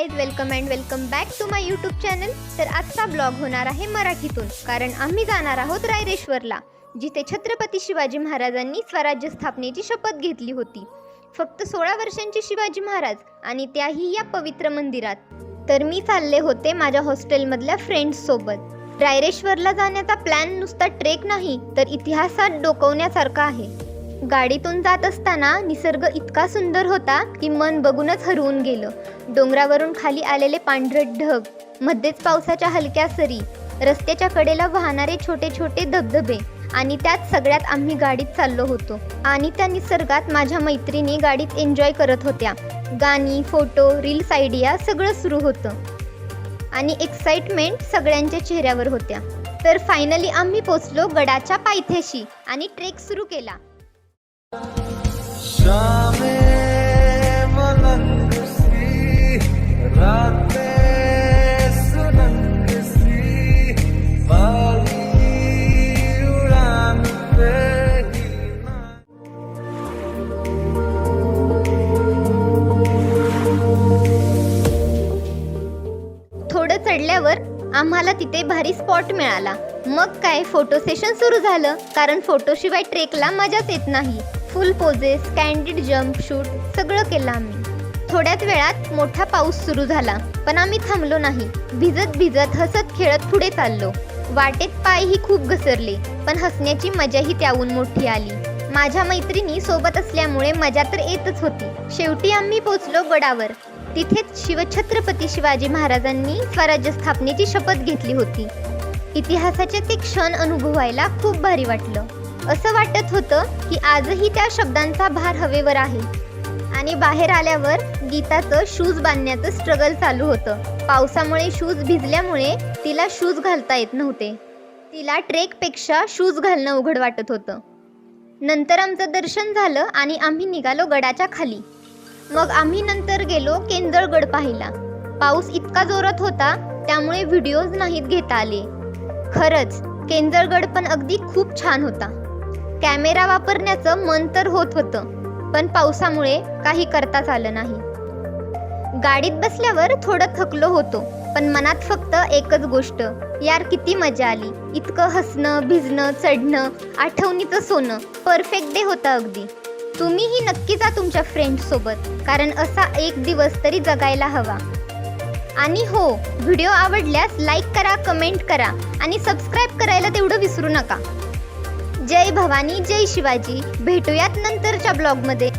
Guys welcome and welcome back to my YouTube channel तर आजचा blog होणार आहे मराठीतून कारण आम्ही जाणार आहोत रायरेश्वरला जिथे छत्रपती शिवाजी महाराजांनी स्वराज्य स्थापनेची शपथ घेतली होती. फक्त सोळा वर्षांचे शिवाजी महाराज आणि त्याही या पवित्र मंदिरात. तर मी चालले होते माझ्या हॉस्टेलमधल्या फ्रेंड्ससोबत रायरेश्वरला जाण्याचा प्लॅन नुसता ट्रेक नाही तर इतिहासात डोकवण्यासारखा आहे. गाडीतून जात असताना निसर्ग इतका सुंदर होता की मन बघूनच हरवून गेलं. डोंगरावरून खाली आलेले पांढरे ढग मध्येच पावसाच्या हलक्या सरी रस्त्याच्या कडेला वाहणारे छोटे छोटे धबधबे आणि त्यात सगळ्यात आम्ही गाडीत चाललो होतो. आणि त्या निसर्गात माझ्या मैत्रिणी गाडीत एन्जॉय करत होत्या. गाणी फोटो रील्स आयडिया सगळं सुरू होतं. आणि एक्साइटमेंट सगळ्यांच्या चेहऱ्यावर होत्या. तर फायनली आम्ही पोचलो गडाच्या पायथ्याशी आणि ट्रेक सुरू केला. गेल्यावर आम्हाला तिथे भारी स्पॉट मिळाला. मग काय फोटो सेशन सुरू झालं. कारण फोटोशिवाय ट्रेकला मजाच येत नाही. Full poses candid jump shoot सगळं केलं आम्ही. थोड्याच वेळात मोठा पाऊस सुरू झाला. पण आम्ही थांबलो नाही. भिजत भिजत हसत खेळत पुढे चाललो. वाटेत पायही खूप घसरले पण हसण्याची मजाही त्याहून मोठी आली. माझ्या मैत्रिणी सोबत असल्यामुळे मजा तर येतच होती. शेवटी आम्ही पोचलो गडावर. तिथेच शिवछत्रपती शिवाजी महाराजांनी स्वराज्य स्थापनेची शपथ घेतली होती. इतिहासाचे ते क्षण अनुभवायला खूप भारी वाटलं. असं वाटत होतं की आजही त्या शब्दांचा भार हवेवर आहे. आणि बाहेर आल्यावर गीताचं शूज बांधण्याचं स्ट्रगल चालू होतं. पावसामुळे शूज भिजल्यामुळे तिला शूज घालता येत नव्हते. तिला ट्रेकपेक्षा शूज घालणं उघड वाटत होतं. नंतर आमचं दर्शन झालं आणि आम्ही निघालो गडाच्या खाली. मग आम्ही नंतर गेलो केंदळगड पाहायला. पाऊस इतका जोरात होता त्यामुळे व्हिडिओज नाहीत घेता आले. खरंच केंदळगड पण अगदी खूप छान होता. कॅमेरा वापरण्याचं मन तर होत होतं पण पावसामुळे काही करताच आलं नाही. गाडीत बसल्यावर थोडं थकलो होतो पण मनात फक्त एकच गोष्ट यार किती मजा आली. इतकं हसणं भिजणं चढणं आठवणीचं सोनं परफेक्ट डे होता अगदी. तुम्हीही नक्की जा तुमच्या फ्रेंड्स सोबत कारण असा एक दिवस तरी जगायला हवा. आणि हो व्हिडिओ आवडल्यास लाईक करा कमेंट करा आणि सबस्क्राईब करायला तेवढं विसरू नका. जय भवानी जय शिवाजी. भेटूयात नंतरच्या ब्लॉगमध्ये